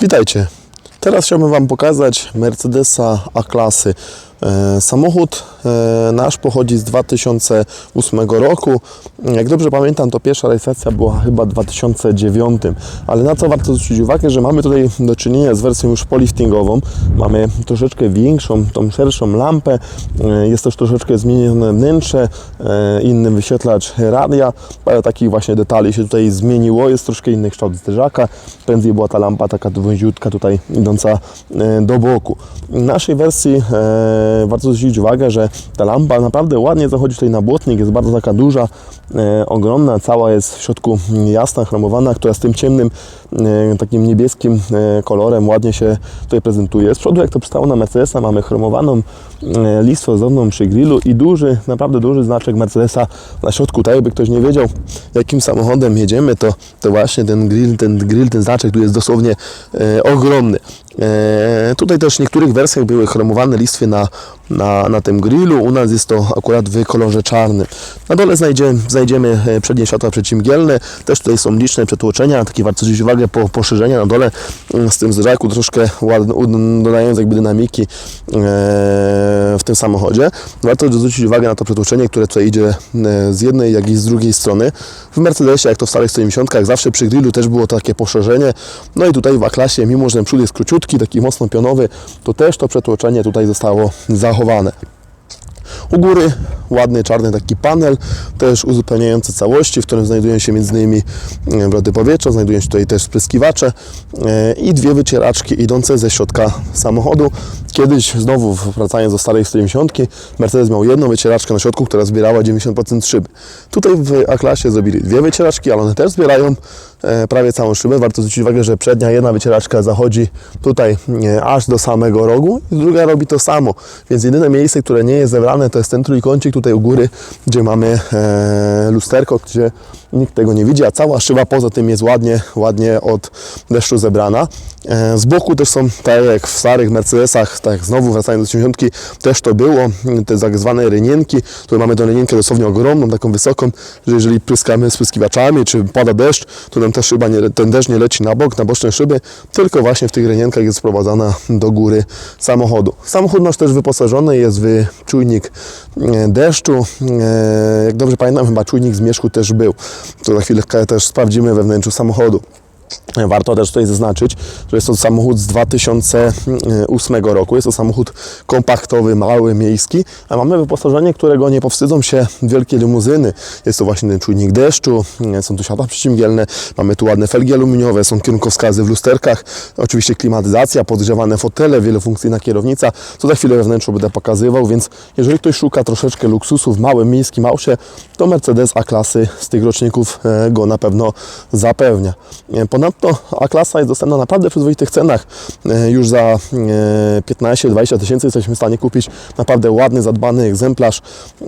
Witajcie. Teraz chciałbym Wam pokazać Mercedesa A-klasy. E, Samochód e, nasz pochodzi z 2008 roku. Jak dobrze pamiętam, to pierwsza rejestracja była chyba w 2009. Ale na co warto zwrócić uwagę, że mamy tutaj do czynienia z wersją już poliftingową. Mamy troszeczkę większą, tą szerszą lampę. E, Jest też troszeczkę zmienione wnętrze, inny wyświetlacz radia. Parę takich właśnie detali się tutaj zmieniło. Jest troszkę inny kształt zderzaka. Prędzej była ta lampa taka wąziutka tutaj idąca do boku. W naszej wersji warto zwrócić uwagę, że ta lampa naprawdę ładnie zachodzi tutaj na błotnik, jest bardzo taka duża, e, ogromna, cała jest w środku jasna, chromowana, która z tym ciemnym, takim niebieskim e, kolorem ładnie się tutaj prezentuje. Z przodu, jak to przystało na Mercedesa, mamy chromowaną e, listwę ozdorbną przy grillu i duży, naprawdę duży znaczek Mercedesa na środku. Tak jakby ktoś nie wiedział, jakim samochodem jedziemy, to, to właśnie ten grill, ten grill, ten znaczek tu jest dosłownie e, ogromny. E, tutaj też w niektórych wersjach były chromowane listwy na, na, na tym grillu. U nas jest to akurat w kolorze czarnym. Na dole znajdzie, znajdziemy e, przednie światła przeciwmgielne. Też tutaj są liczne przetłoczenia. Takie warto zwrócić uwagę po poszerzenia na dole mm, z tym zderzaku troszkę dodając jakby dynamiki e, w tym samochodzie. Warto zwrócić uwagę na to przetłoczenie, które tutaj idzie e, z jednej, jak i z drugiej strony. W Mercedesie, jak to w starych 190, zawsze przy grillu też było takie poszerzenie. No i tutaj w A-klasie, mimo że ten przód jest króciutki, taki mocno pionowy, to też to przetłoczenie tutaj zostało zachowane. U góry ładny czarny taki panel, też uzupełniający całości, w którym znajdują się m.in. wroty powietrza, znajdują się tutaj też spryskiwacze e, i dwie wycieraczki idące ze środka samochodu. Kiedyś, znowu wracając do starej 190, Mercedes miał jedną wycieraczkę na środku, która zbierała 90% szyby. Tutaj w A-klasie zrobili dwie wycieraczki, ale one też zbierają e, prawie całą szybę. Warto zwrócić uwagę, że przednia jedna wycieraczka zachodzi tutaj e, aż do samego rogu i druga robi to samo. Więc jedyne miejsce, które nie jest zebrane, to jest ten trójkącik tutaj u góry, gdzie mamy e, lusterko, gdzie nikt tego nie widzi, a cała szyba poza tym jest ładnie, ładnie od deszczu zebrana. E, z boku też są, tak jak w starych Mercedesach, tak znowu wracając do 80, też to było, te tak zwane rynienki. Tutaj mamy tę rynienkę dosłownie ogromną, taką wysoką, że jeżeli pryskamy spryskiwaczami, czy pada deszcz, to nam ta szyba, nie, ten deszcz nie leci na bok, na boczne szyby, tylko właśnie w tych rynienkach jest sprowadzana do góry samochodu. Samochód nasz też wyposażony jest w czujnik e, deszczu. E, Jak dobrze pamiętam, chyba czujnik zmierzchu też był. To za chwilę też sprawdzimy we wnętrzu samochodu. Warto też tutaj zaznaczyć, że jest to samochód z 2008 roku. Jest to samochód kompaktowy, mały, miejski, a mamy wyposażenie, którego nie powstydzą się wielkie limuzyny. Jest to właśnie ten czujnik deszczu, są tu światła przeciwmgielne, mamy tu ładne felgi aluminiowe, są kierunkowskazy w lusterkach, oczywiście klimatyzacja, podgrzewane fotele, wielofunkcyjna kierownica, co za chwilę wnętrzu będę pokazywał, więc jeżeli ktoś szuka troszeczkę luksusu w małym miejskim aucie, to Mercedes A-klasy z tych roczników e, go na pewno zapewnia. E, Ponadto A-klasa jest dostępna naprawdę w przyzwoitych cenach. E, Już za e, 15-20 tysięcy jesteśmy w stanie kupić naprawdę ładny, zadbany egzemplarz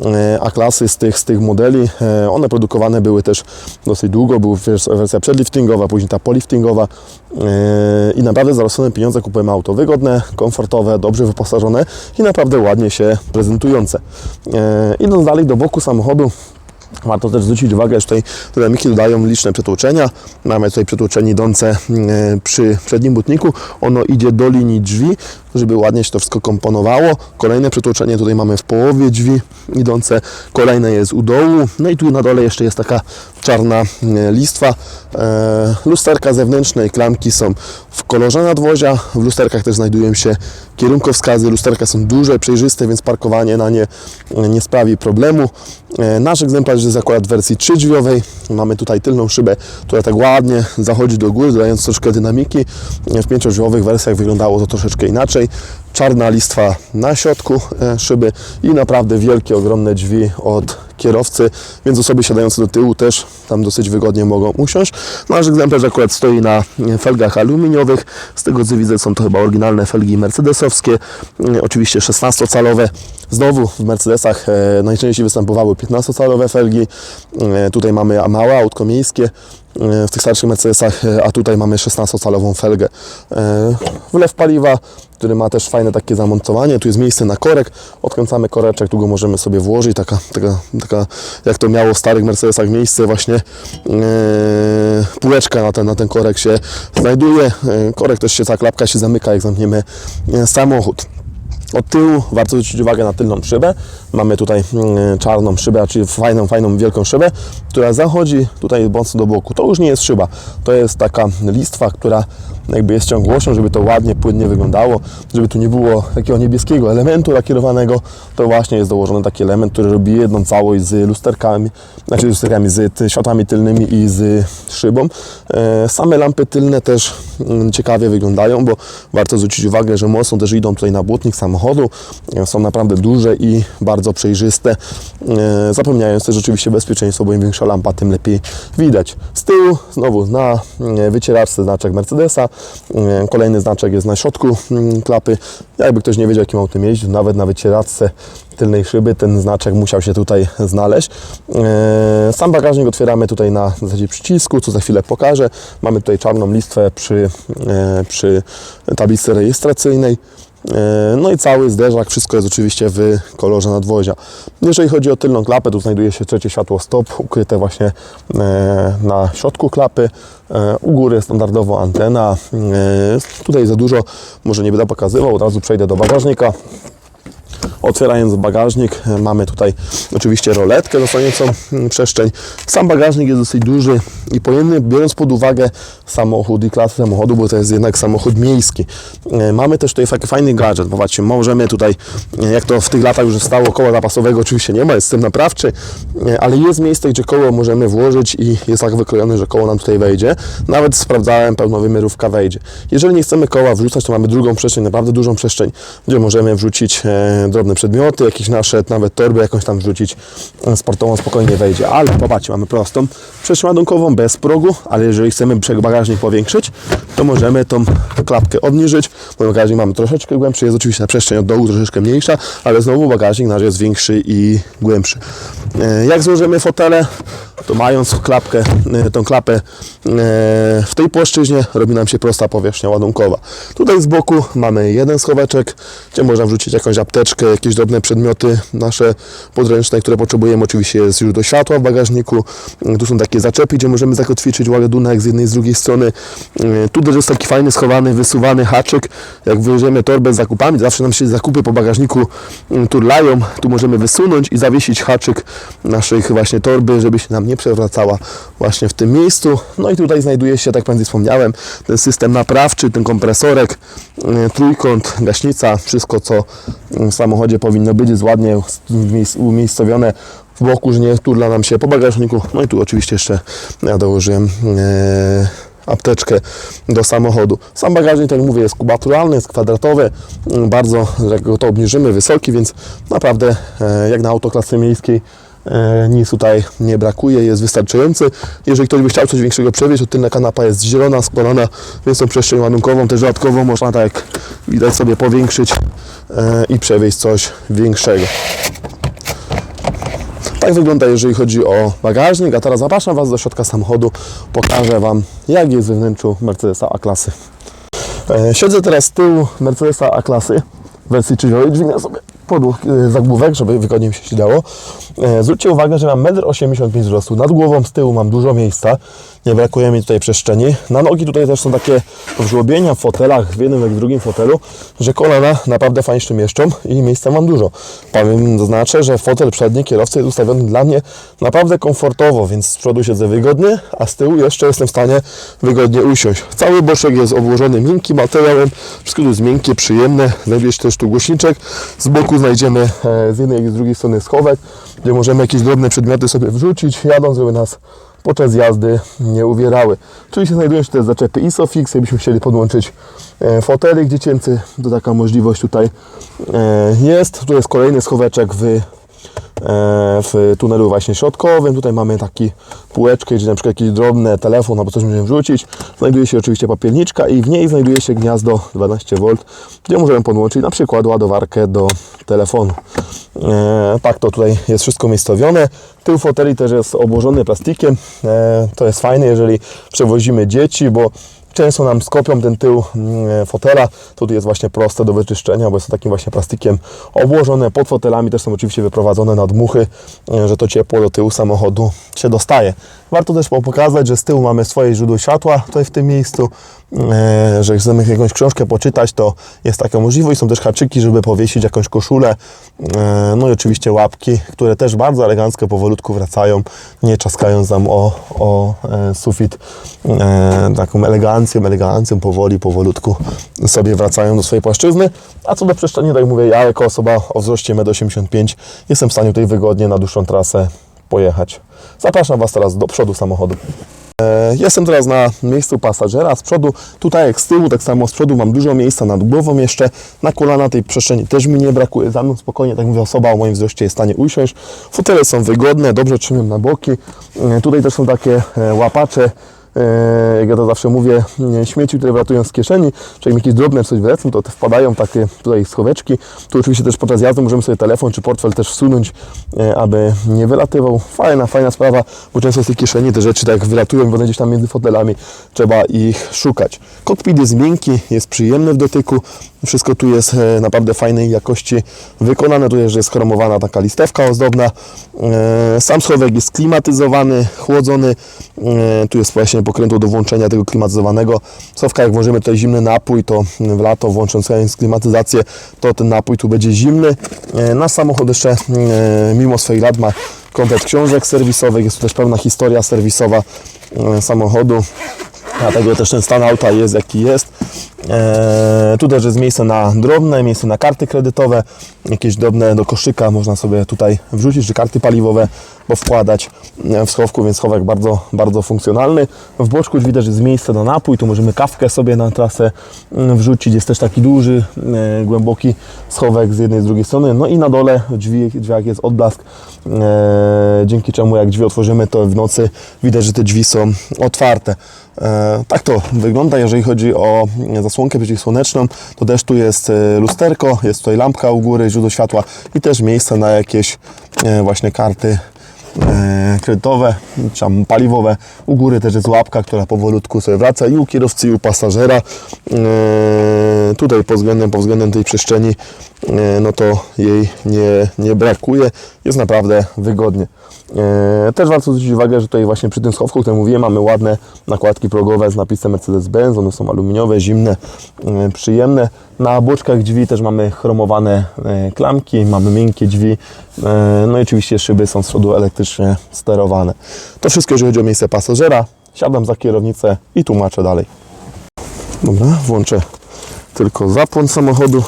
e, A-klasy z tych, z tych modeli. E, One produkowane były też dosyć długo, była wers- wersja przedliftingowa, później ta poliftingowa e, i naprawdę za rozsądne pieniądze kupujemy auto wygodne, komfortowe, dobrze wyposażone i naprawdę ładnie się prezentujące. E, Idąc dalej do boku samochodu, Warto też zwrócić uwagę, że tutaj dynamiki dodają liczne przetłoczenia. Mamy tutaj przetłoczenie idące e, przy przednim butniku. Ono idzie do linii drzwi, żeby ładnie się to wszystko komponowało. Kolejne przetłoczenie tutaj mamy w połowie drzwi idące. Kolejne jest u dołu. No i tu na dole jeszcze jest taka czarna e, listwa. E, Lusterka zewnętrzne i klamki są w kolorze nadwozia. W lusterkach też znajdują się kierunkowskazy. Lusterka są duże, przejrzyste, więc parkowanie na nie e, nie sprawi problemu. E, Nasz egzemplarz jest akurat w wersji trzydrzwiowej. Mamy tutaj tylną szybę, która tak ładnie zachodzi do góry, dodając troszkę dynamiki. W pięciodrzwiowych wersjach wyglądało to troszeczkę inaczej. Czarna listwa na środku e, szyby i naprawdę wielkie, ogromne drzwi od kierowcy, więc osoby siadające do tyłu też tam dosyć wygodnie mogą usiąść. Nasz egzemplarz akurat stoi na e, felgach aluminiowych. Z tego co widzę są to chyba oryginalne felgi mercedesowskie, e, oczywiście 16-calowe. Znowu w Mercedesach najczęściej występowały 15-calowe felgi. Tutaj mamy małe autko miejskie, w tych starszych Mercedesach, e, a tutaj mamy 16-calową felgę. E, Wlew paliwa, który ma też fajne takie zamontowanie. Tu jest miejsce na korek. Odkręcamy koreczek, tu go możemy sobie włożyć. Taka, taka, taka jak to miało w starych Mercedesach miejsce, właśnie e, półeczka na ten, na ten korek się znajduje. Korek też się, ta klapka się zamyka, jak zamkniemy samochód. Od tyłu warto zwrócić uwagę na tylną szybę. Mamy tutaj mm, czarną szybę, czyli fajną, fajną, wielką szybę, która zachodzi tutaj mocno do boku. To już nie jest szyba, to jest taka listwa, która jakby jest ciągłością, żeby to ładnie, płynnie wyglądało, żeby tu nie było takiego niebieskiego elementu lakierowanego, to właśnie jest dołożony taki element, który robi jedną całość z lusterkami, znaczy lusterkami, z światłami tylnymi i z szybą. E, Same lampy tylne też mm, ciekawie wyglądają, bo warto zwrócić uwagę, że mocno też idą tutaj na błotnik samochodu. E, Są naprawdę duże i bardzo przejrzyste, e, zapewniając też oczywiście bezpieczeństwo, bo im większa lampa, tym lepiej widać. Z tyłu znowu na e, wycieraczce znaczek Mercedesa, kolejny znaczek jest na środku mm, klapy. Jakby ktoś nie wiedział, jakim autem jeździł, nawet na wycieraczce tylnej szyby ten znaczek musiał się tutaj znaleźć. E, Sam bagażnik otwieramy tutaj na zasadzie przycisku, co za chwilę pokażę. Mamy tutaj czarną listwę przy, e, przy tablicy rejestracyjnej. E, No i cały zderzak, wszystko jest oczywiście w kolorze nadwozia. Jeżeli chodzi o tylną klapę, tu znajduje się trzecie światło stop, ukryte właśnie e, na środku klapy. E, U góry standardowo antena. Tutaj za dużo może nie będę pokazywał, od razu przejdę do bagażnika. Otwierając bagażnik, e, mamy tutaj oczywiście roletkę dostającą mm, przestrzeń. Sam bagażnik jest dosyć duży i pojemny, biorąc pod uwagę samochód i klasę samochodu, bo to jest jednak samochód miejski. E, Mamy też tutaj taki fajny gadżet. Popatrzcie, możemy tutaj, e, jak to w tych latach już stało, koła zapasowego oczywiście nie ma, jest system naprawczy, ale jest miejsce, gdzie koło możemy włożyć i jest tak wykrojone, że koło nam tutaj wejdzie. Nawet sprawdzałem, pełnowymiarówka wejdzie. Jeżeli nie chcemy koła wrzucać, to mamy drugą przestrzeń, naprawdę dużą przestrzeń, gdzie możemy wrzucić e, drobne przedmioty, jakieś nasze, nawet torby jakąś tam wrzucić e, sportową, spokojnie wejdzie. Ale popatrzcie, mamy prostą przestrzeń ładunkową bez progu, ale jeżeli chcemy bagażnik powiększyć, to możemy tą klapkę obniżyć, bo bagażnik mamy troszeczkę głębszy, jest oczywiście na przestrzeń od dołu troszeczkę mniejsza, ale znowu bagażnik nasz jest większy i głębszy. E, Jak złożymy fotele, to mając klapkę, e, tą klapę w tej płaszczyźnie robi nam się prosta powierzchnia ładunkowa. Tutaj z boku mamy jeden schoweczek, gdzie można wrzucić jakąś apteczkę, jakieś drobne przedmioty nasze podręczne, które potrzebujemy. Oczywiście jest źródło światła w bagażniku. E, Tu są takie zaczepy, gdzie możemy zakotwiczyć ładunek z jednej i z drugiej strony. E, Tu też jest taki fajny, schowany, wysuwany haczyk. Jak wyjedziemy torbę z zakupami, zawsze nam się zakupy po bagażniku mm, turlają. Tu możemy wysunąć i zawiesić haczyk naszej właśnie torby, żeby się nam nie przewracała właśnie w tym miejscu. No i tutaj znajduje się, tak Państwu wspomniałem, ten system naprawczy, ten kompresorek, y, trójkąt, gaśnica, wszystko co w samochodzie powinno być, jest ładnie umiejs- umiejscowione w boku, że nie turla nam się po bagażniku. No i tu oczywiście jeszcze ja dołożyłem e, apteczkę do samochodu. Sam bagażnik, tak jak mówię, jest kubaturalny, jest kwadratowy, bardzo, jak go to obniżymy, wysoki, więc naprawdę e, jak na autoklasy miejskiej nic tutaj nie brakuje, jest wystarczający. Jeżeli ktoś by chciał coś większego przewieźć, to tylna kanapa jest zielona, składana, więc tą przestrzeń ładunkową też dodatkowo można tak jak widać sobie powiększyć e, i przewieźć coś większego. Tak wygląda, jeżeli chodzi o bagażnik, a teraz zapraszam Was do środka samochodu, pokażę Wam, jak jest we wnętrzu Mercedesa A-klasy. E, Siedzę teraz z tyłu Mercedesa A-klasy wersji czyżowej, dźwignę sobie podłóg, e, zagłówek, żeby wygodnie mi się siedziało. E, Zwróćcie uwagę, że mam 1,85 m wzrostu, nad głową z tyłu mam dużo miejsca, nie brakuje mi tutaj przestrzeni. Na nogi tutaj też są takie żłobienia w fotelach, w jednym jak w drugim fotelu, że kolana naprawdę fajnie się mieszczą i miejsca mam dużo. Powiem, zaznaczę, że fotel przedni kierowcy jest ustawiony dla mnie naprawdę komfortowo, więc z przodu siedzę wygodnie, a z tyłu jeszcze jestem w stanie wygodnie usiąść. Cały boczek jest obłożony miękkim materiałem, wszystko tu jest miękkie, przyjemne. Znajduje też tu głośniczek. Z boku znajdziemy e, z jednej i z drugiej strony schowek, gdzie możemy jakieś drobne przedmioty sobie wrzucić, jadąc, żeby nas podczas jazdy nie uwierały. Oczywiście znajdują się zaczepy ISOFIX, jakbyśmy chcieli podłączyć e, fotelik dziecięcy, to taka możliwość tutaj e, jest. Tu jest kolejny schoweczek w w tunelu właśnie środkowym. Tutaj mamy taki półeczkę, gdzie na przykład jakiś drobny telefon albo coś możemy wrzucić. Znajduje się oczywiście papierniczka i w niej znajduje się gniazdo 12V, gdzie możemy podłączyć na przykład ładowarkę do telefonu. E, tak to tutaj jest wszystko umiejscowione. Tył foteli też jest obłożony plastikiem. E, to jest fajne, jeżeli przewozimy dzieci, bo często nam skopią ten tył mm, fotela. Tutaj jest właśnie proste do wyczyszczenia, bo jest to takim właśnie plastikiem obłożone. Pod fotelami też są oczywiście wyprowadzone nadmuchy, e, że to ciepło do tyłu samochodu się dostaje. Warto też pokazać, że z tyłu mamy swoje źródło światła tutaj w tym miejscu, e, że chcemy jakąś książkę poczytać, to jest taka możliwość. Są też haczyki, żeby powiesić jakąś koszulę. E, No i oczywiście łapki, które też bardzo elegancko powolutku wracają, nie czaskając nam o, o e, sufit. E, Taką elegancją, elegancją, powoli, powolutku sobie wracają do swojej płaszczyzny. A co do przestrzeni, tak mówię, ja jako osoba o wzroście 1,85 m jestem w stanie tutaj wygodnie na dłuższą trasę pojechać. Zapraszam Was teraz do przodu samochodu. E, Jestem teraz na miejscu pasażera z przodu, tutaj jak z tyłu, tak samo z przodu mam dużo miejsca nad głową jeszcze, na kolana tej przestrzeni też mi nie brakuje, za mną spokojnie, tak mówię, osoba o moim wzroście jest w stanie usiąść. Fotele są wygodne, dobrze trzymią na boki, E, tutaj też są takie e, łapacze, jak ja to zawsze mówię, e, śmieci, które wratują z kieszeni, czy jak jakieś drobne coś wlecą, to wpadają takie tutaj schoweczki. Tu oczywiście też podczas jazdy możemy sobie telefon czy portfel też wsunąć, e, aby nie wylatywał. Fajna, fajna sprawa, bo często z tej kieszeni te rzeczy tak wylatują, bo gdzieś tam między fotelami trzeba ich szukać. Kokpit jest miękki, jest przyjemny w dotyku, wszystko tu jest e, naprawdę fajnej jakości wykonane. Tu jest, chromowana taka listewka ozdobna. E, Sam schowek jest klimatyzowany, chłodzony. E, Tu jest właśnie pokrętło do włączenia tego klimatyzowanego. Schowka, jak włożymy tutaj zimny napój, to w lato włącząc klimatyzację, to ten napój tu będzie zimny. E, Nasz samochód jeszcze e, mimo swoich lat ma komplet książek serwisowych. Jest tu też pełna historia serwisowa e, samochodu. Dlatego też ten stan auta jest jaki jest. Eee, tu też jest miejsce na drobne, miejsce na karty kredytowe, jakieś drobne do koszyka można sobie tutaj wrzucić, czy karty paliwowe powkładać e, w schowku, więc schowek bardzo, bardzo funkcjonalny. W boczku drzwi też jest miejsce na napój, tu możemy kawkę sobie na trasę mm, wrzucić. Jest też taki duży, e, głęboki schowek z jednej i z drugiej strony. No i na dole drzwi, drzwiach jest odblask, e, dzięki czemu jak drzwi otworzymy, to w nocy widać, że te drzwi są otwarte. E, Tak to wygląda, jeżeli chodzi o zasłonkę przeciwsłoneczną, to też tu jest e, lusterko, jest tutaj lampka u góry, źródło światła i też miejsce na jakieś e, właśnie karty e, kredytowe, czy tam paliwowe. U góry też jest łapka, która powolutku sobie wraca i u kierowcy, i u pasażera. Tutaj pod względem, pod względem tej przestrzeni, no to jej nie, nie brakuje. Jest naprawdę wygodnie. E, Też warto zwrócić uwagę, że tutaj właśnie przy tym schowku, o którym mówiłem, mamy ładne nakładki progowe z napisem Mercedes-Benz. One są aluminiowe, zimne, e, przyjemne. Na boczkach drzwi też mamy chromowane e, klamki, mamy miękkie drzwi. No i oczywiście szyby są z przodu elektrycznie sterowane. To wszystko, jeżeli chodzi o miejsce pasażera. Siadam za kierownicę i tłumaczę dalej. Dobra, włączę tylko zapłon samochodu.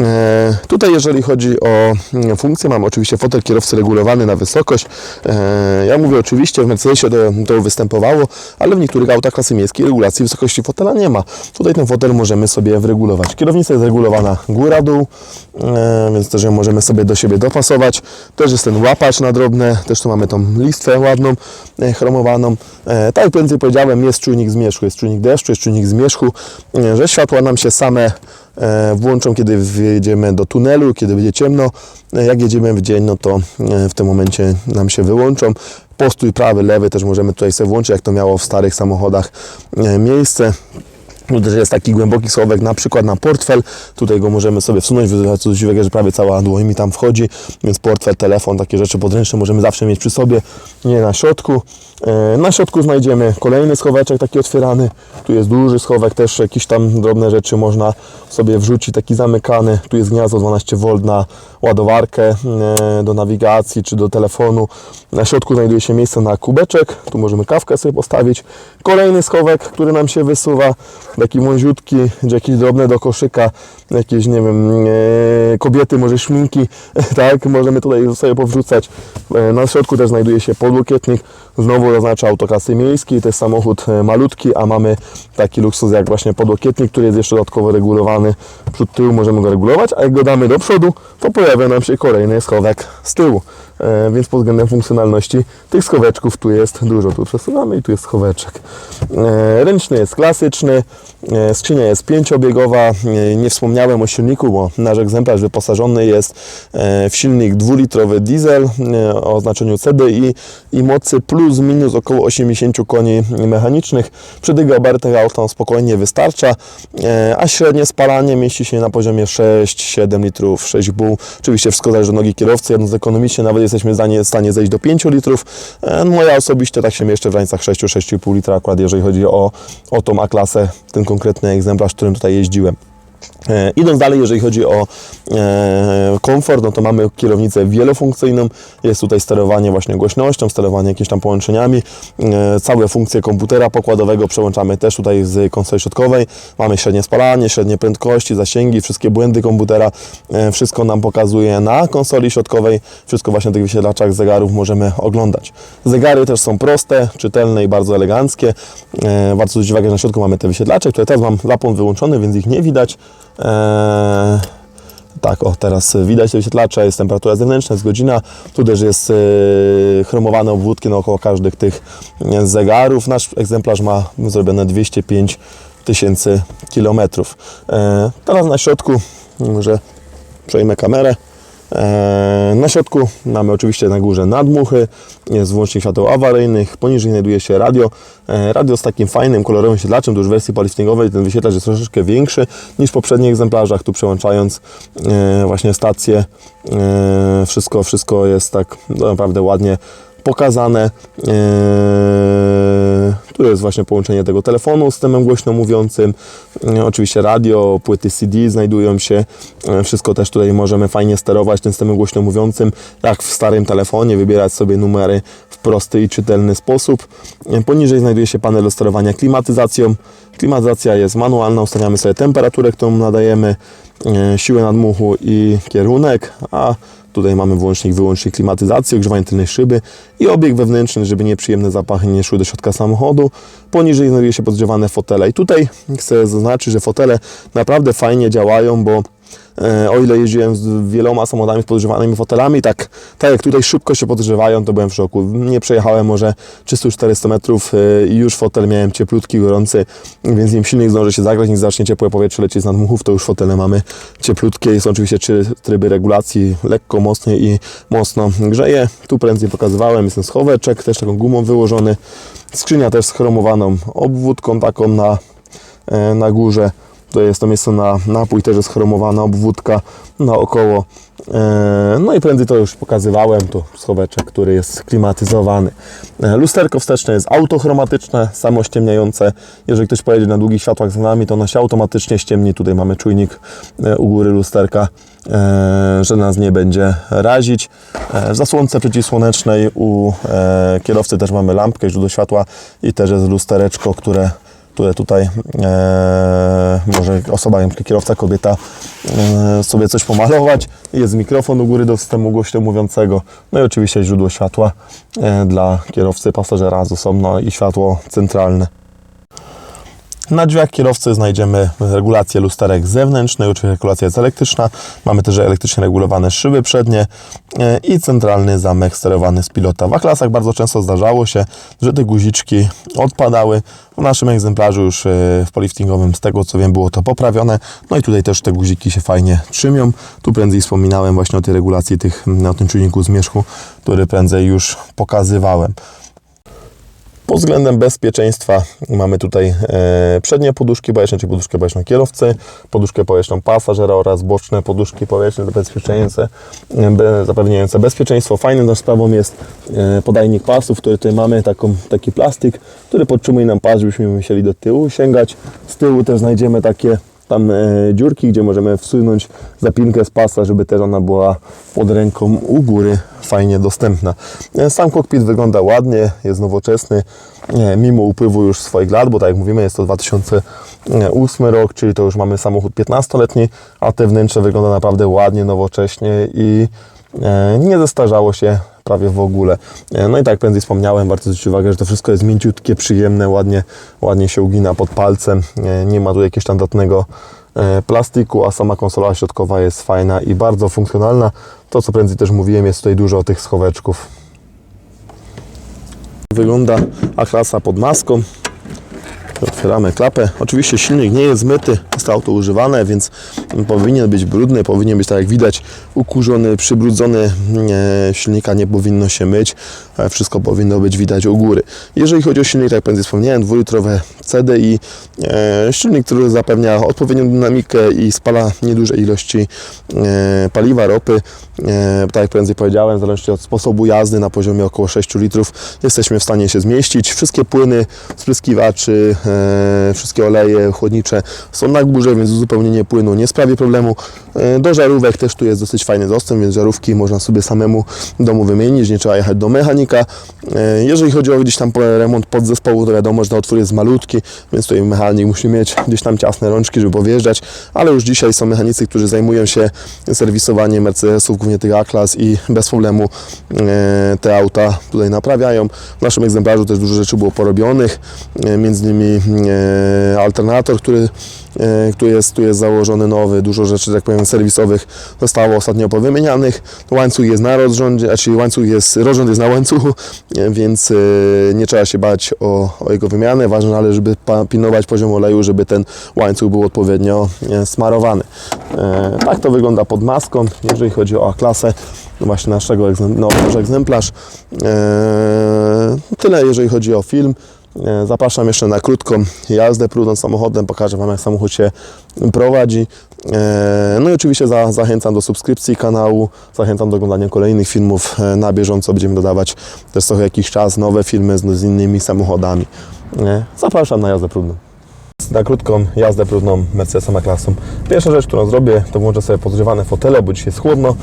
E, Tutaj jeżeli chodzi o mm, funkcję, mamy oczywiście fotel kierowcy regulowany na wysokość. E, Ja mówię oczywiście, w Mercedesie to, występowało, ale w niektórych autach klasy miejskiej regulacji wysokości fotela nie ma. Tutaj ten fotel możemy sobie wyregulować. Kierownica jest regulowana góra-dół, e, więc też ją możemy sobie do siebie dopasować. Też jest ten łapacz na drobne, też tu mamy tą listwę ładną, chromowaną. Tak jak powiedziałem, jest czujnik zmierzchu, jest czujnik deszczu, jest czujnik zmierzchu, że światła nam się same włączą, kiedy wjedziemy do tunelu, kiedy będzie ciemno. E, Jak jedziemy w dzień, no to e, w tym momencie nam się wyłączą. Postój prawy, lewy też możemy tutaj sobie włączyć, jak to miało w starych samochodach e, miejsce. Tu też jest taki głęboki schowek, na przykład na portfel. Tutaj go możemy sobie wsunąć, coś dziwnego, że prawie cała dłoń mi tam wchodzi, więc portfel, telefon, takie rzeczy podręczne możemy zawsze mieć przy sobie, nie na środku. E, Na środku znajdziemy kolejny schoweczek taki otwierany. Tu jest duży schowek, też jakieś tam drobne rzeczy można sobie wrzucić, taki zamykany. Tu jest gniazdo 12V na ładowarkę e, do nawigacji czy do telefonu. Na środku znajduje się miejsce na kubeczek. Tu możemy kawkę sobie postawić. Kolejny schowek, który nam się wysuwa. Taki wąziutki, gdzie jakieś drobne do koszyka, jakieś, nie wiem, e, kobiety, może szminki, tak, możemy tutaj sobie powrzucać. E, na środku też znajduje się podłokietnik, znowu zaznacza autokasy miejskiej, to jest samochód e, malutki, a mamy taki luksus jak właśnie podłokietnik, który jest jeszcze dodatkowo regulowany przód tyłu, możemy go regulować, a jak go damy do przodu, to pojawia nam się kolejny schowek z tyłu. E, więc pod względem funkcjonalności tych schoweczków tu jest dużo. Tu przesuwamy i tu jest schoweczek. E, ręczny jest klasyczny, skrzynia jest pięciobiegowa. E, nie wspomniałem o silniku, bo nasz egzemplarz wyposażony jest e, w silnik dwulitrowy diesel e, o znaczeniu CDI i mocy plus minus około 80 koni mechanicznych. Przy tych gabarytach auto spokojnie wystarcza, e, a średnie spalanie mieści się na poziomie 6-7 litrów, 6,5. Oczywiście wszystko zależy od nogi kierowcy, jedno z ekonomicznie nawet jesteśmy w stanie- zejść do 5 litrów. E, No ja osobiście tak się mieszczę w granicach 6-6,5 litra, akurat jeżeli chodzi o, o tą A-klasę, ten konkretny egzemplarz, którym tutaj jeździłem. E, idąc dalej, jeżeli chodzi o e, komfort, no to mamy kierownicę wielofunkcyjną. Jest tutaj sterowanie właśnie głośnością, sterowanie jakimiś tam połączeniami. E, całe funkcje komputera pokładowego przełączamy też tutaj z konsoli środkowej. Mamy średnie spalanie, średnie prędkości, zasięgi, wszystkie błędy komputera. E, wszystko nam pokazuje na konsoli środkowej. Wszystko właśnie na tych wysiedlaczach zegarów możemy oglądać. Zegary też są proste, czytelne i bardzo eleganckie. E, warto zwrócić uwagę, że na środku mamy te wysiedlacze, które teraz mam zapłon wyłączony, więc ich nie widać. Eee, tak, o teraz widać te wyświetlacze, jest temperatura zewnętrzna, jest godzina. Tu też jest e, chromowane obwódki naokoło każdych tych e, zegarów. Nasz egzemplarz ma zrobione 205 tysięcy kilometrów. E, teraz na środku, może przejmę kamerę. E, Na środku mamy oczywiście na górze nadmuchy, jest włącznik świateł awaryjnych, poniżej znajduje się radio. E, Radio z takim fajnym, kolorowym wyświetlaczem, to już w wersji poliftingowej ten wyświetlacz jest troszeczkę większy niż w poprzednich egzemplarzach, tu przełączając e, właśnie stację, wszystko, wszystko jest tak naprawdę ładnie pokazane. Eee, Tu jest właśnie połączenie tego telefonu z systemem głośno mówiącym. E, Oczywiście radio, płyty CD znajdują się. E, Wszystko też tutaj możemy fajnie sterować tym systemem głośno mówiącym, jak w starym telefonie, wybierać sobie numery w prosty i czytelny sposób. Poniżej znajduje się panel do sterowania klimatyzacją. Klimatyzacja jest manualna, ustawiamy sobie temperaturę, którą nadajemy, siłę nadmuchu i kierunek, a Tutaj mamy włącznik, wyłącznik klimatyzacji, ogrzewanie tylnej szyby i obieg wewnętrzny, żeby nieprzyjemne zapachy nie szły do środka samochodu. Poniżej znajduje się podgrzewane fotele. I tutaj chcę zaznaczyć, że fotele naprawdę fajnie działają, bo o ile jeździłem z wieloma samochodami z podgrzewanymi fotelami, tak, tak jak tutaj szybko się podgrzewają, to byłem w szoku. Nie przejechałem może 300-400 metrów e, i już fotel miałem cieplutki, gorący, więc nim silnik zdąży się zagrać, nim zacznie ciepłe powietrze lecieć z nadmuchów, to już fotele mamy cieplutkie. Są oczywiście trzy tryby regulacji, lekko, mocno i mocno grzeje. Tu prędzej pokazywałem, jest ten schoweczek, też taką gumą wyłożony. Skrzynia też z chromowaną obwódką taką na, e, na górze. To jest to miejsce na napój, też jest chromowana obwódka naokoło. E, No i prędzej to już pokazywałem, to schoweczek, który jest klimatyzowany. E, Lusterko wsteczne jest autochromatyczne, samościemniające. Jeżeli ktoś pojedzie na długich światłach z nami, to ono się automatycznie ściemni. Tutaj mamy czujnik e, u góry lusterka, że nas nie będzie razić. W zasłonce przeciwsłonecznej u kierowcy też mamy lampkę, źródło światła i też jest lustereczko, które które tutaj e, może osoba, kierowca, kobieta e, sobie coś pomalować. Jest mikrofon u góry do systemu głośno mówiącego. No i oczywiście źródło światła e, dla kierowcy, pasażera z osobno i światło centralne. Na drzwiach kierowcy znajdziemy regulację lusterek zewnętrznej, oczywiście regulacja jest elektryczna. Mamy też elektrycznie regulowane szyby przednie e, i centralny zamek sterowany z pilota. W A-klasach bardzo często zdarzało się, że te guziczki odpadały. W naszym egzemplarzu już e, w poliftingowym, z tego co wiem, było to poprawione. No i tutaj też te guziki się fajnie trzymią. Tu prędzej wspominałem właśnie o tej regulacji tych, o tym czujniku zmierzchu, który prędzej już pokazywałem. Względem bezpieczeństwa mamy tutaj e, przednie poduszki powietrzne, czyli poduszkę powietrzną kierowcy, poduszkę powietrzną pasażera oraz boczne poduszki powietrzne zabezpieczające, be, zapewniające bezpieczeństwo. Fajną też sprawą jest e, podajnik pasów, który tutaj mamy taką, taki plastik, który podtrzymuje nam pas, żebyśmy musieli do tyłu sięgać. Z tyłu też znajdziemy takie tam e, dziurki, gdzie możemy wsunąć zapinkę z pasa, żeby też ona była pod ręką u góry fajnie dostępna. E, Sam kokpit wygląda ładnie, jest nowoczesny, e, mimo upływu już swoich lat, bo tak jak mówimy jest to 2008 rok, czyli to już mamy samochód 15-letni, a te wnętrze wygląda naprawdę ładnie, nowocześnie i e, nie zestarzało się prawie w ogóle. E, No i tak prędzej wspomniałem, warto zwrócić uwagę, że to wszystko jest mięciutkie, przyjemne, ładnie, ładnie się ugina pod palcem, E, nie ma tu jakiegoś standardnego e, plastiku, a sama konsola środkowa jest fajna i bardzo funkcjonalna. To co prędzej też mówiłem, jest tutaj dużo tych schoweczków. Wygląda A-klasa pod maską. Otwieramy klapę. Oczywiście silnik nie jest zmyty, jest to auto używane, więc powinien być brudny, powinien być tak jak widać ukurzony, przybrudzony. Silnika nie powinno się myć, wszystko powinno być widać u góry. Jeżeli chodzi o silnik, tak jak prędzej wspomniałem, dwulitrowe CDI, e, silnik, który zapewnia odpowiednią dynamikę i spala nieduże ilości e, paliwa, ropy. E, tak jak prędzej powiedziałem, w zależności od sposobu jazdy na poziomie około 6 litrów jesteśmy w stanie się zmieścić. Wszystkie płyny, spryskiwaczy, e, wszystkie oleje chłodnicze są na górze, więc uzupełnienie płynu nie sprawi problemu. E, do żarówek też tu jest dosyć fajny dostęp, więc żarówki można sobie samemu domu wymienić, nie trzeba jechać do mechanika. E, jeżeli chodzi o gdzieś tam remont podzespołu, to wiadomo, że ten otwór jest malutki, więc tutaj mechanik musi mieć gdzieś tam ciasne rączki, żeby powjeżdżać, ale już dzisiaj są mechanicy, którzy zajmują się serwisowaniem Mercedesów, głównie tych A-klas i bez problemu e, te auta tutaj naprawiają. W naszym egzemplarzu też dużo rzeczy było porobionych, e, między innymi alternator, który który jest, tu jest założony nowy, dużo rzeczy, tak powiem, serwisowych zostało ostatnio powymienianych. Łańcuch jest na rozrządzie, czyli łańcuch jest, rozrząd jest na łańcuchu, e, więc e, nie trzeba się bać o, o jego wymianę. Ważne, ale żeby pilnować poziom oleju, żeby ten łańcuch był odpowiednio e, smarowany. E, tak to wygląda pod maską, jeżeli chodzi o A-klasę, no właśnie naszego egzem- no, egzemplarz. E, tyle, jeżeli chodzi o film. E, Zapraszam jeszcze na krótką jazdę próbną samochodem, pokażę Wam jak samochód się prowadzi. E, No i oczywiście za, zachęcam do subskrypcji kanału, zachęcam do oglądania kolejnych filmów e, na bieżąco. Będziemy dodawać też co jakiś czas nowe filmy z, z innymi samochodami. Zapraszam na jazdę próbną. Na krótką jazdę próbną Mercedesem A-klasą. Pierwsza rzecz, którą zrobię, to włączę sobie podgrzewane fotele, bo dzisiaj jest chłodno,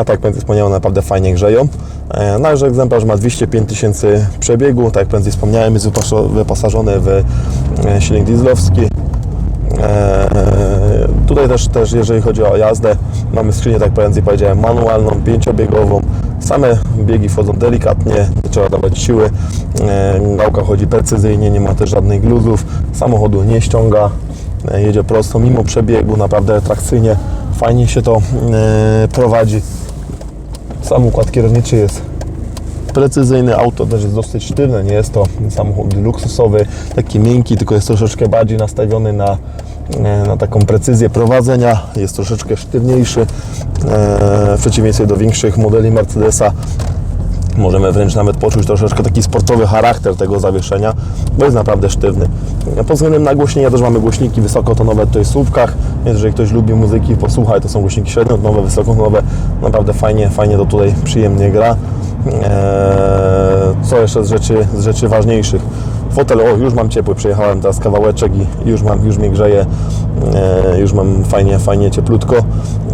a tak jak wspomniałem, naprawdę fajnie grzeją. E, Nasz egzemplarz ma 205 tysięcy przebiegu, tak jak prędzej wspomniałem, jest wyposażony w e, silnik dieslowski. E, Tutaj też, też jeżeli chodzi o jazdę, mamy skrzynię, tak prędzej powiedziałem, manualną, pięciobiegową. Same biegi wchodzą delikatnie, nie trzeba dawać siły. E, Gałka chodzi precyzyjnie, nie ma też żadnych gluzów. Samochodu nie ściąga, e, jedzie prosto, mimo przebiegu, naprawdę atrakcyjnie. Fajnie się to e, prowadzi. Sam układ kierowniczy jest precyzyjny, auto też jest dosyć sztywne, nie jest to samochód luksusowy, taki miękki, tylko jest troszeczkę bardziej nastawiony na, e, na taką precyzję prowadzenia, jest troszeczkę sztywniejszy e, w przeciwieństwie do większych modeli Mercedesa. Możemy wręcz nawet poczuć troszeczkę taki sportowy charakter tego zawieszenia, bo jest naprawdę sztywny. Pod względem nagłośnienia też mamy głośniki wysokotonowe tutaj w słupkach, więc jeżeli ktoś lubi muzyki, posłuchaj, to są głośniki średniotonowe, wysokotonowe, naprawdę fajnie, fajnie to tutaj przyjemnie gra. Eee, Co jeszcze z rzeczy, z rzeczy ważniejszych? Fotel, o już mam ciepły, przejechałem teraz kawałeczek i już, mam, już mnie grzeje, e, już mam fajnie, fajnie cieplutko.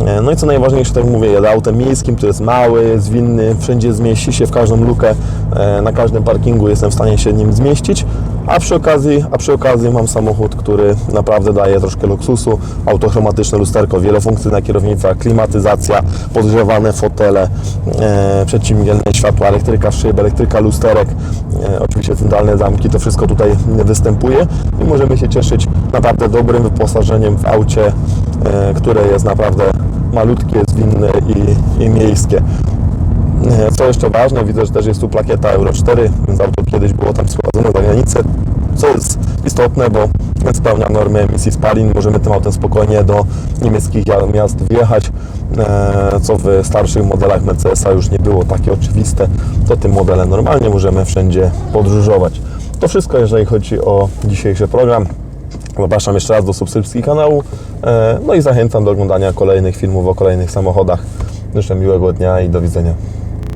E, no i co najważniejsze, tak mówię, jadę autem miejskim, który jest mały, zwinny, wszędzie zmieści się w każdą lukę, e, na każdym parkingu jestem w stanie się nim zmieścić, a przy okazji, a przy okazji mam samochód, który naprawdę daje troszkę luksusu, autochromatyczne lusterko, wielofunkcyjna kierownica, klimatyzacja, podgrzewane fotele, e, przeciwmgielne światła, elektryka szyb, elektryka lusterek, e, oczywiście centralne zamki, to wszystko tutaj występuje i możemy się cieszyć naprawdę dobrym wyposażeniem w aucie, e, które jest naprawdę malutkie, zwinne i, i miejskie. E, Co jeszcze ważne, widzę, że też jest tu plakieta Euro 4, więc auto kiedyś było tam sprowadzone za granicę, co jest istotne, bo spełnia normy emisji spalin. Możemy tym autem spokojnie do niemieckich miast wjechać, e, co w starszych modelach Mercedesa już nie było takie oczywiste. To tym modelem normalnie możemy wszędzie podróżować. To wszystko, jeżeli chodzi o dzisiejszy program. Zapraszam jeszcze raz do subskrypcji kanału, e, no i zachęcam do oglądania kolejnych filmów o kolejnych samochodach. Życzę miłego dnia i do widzenia.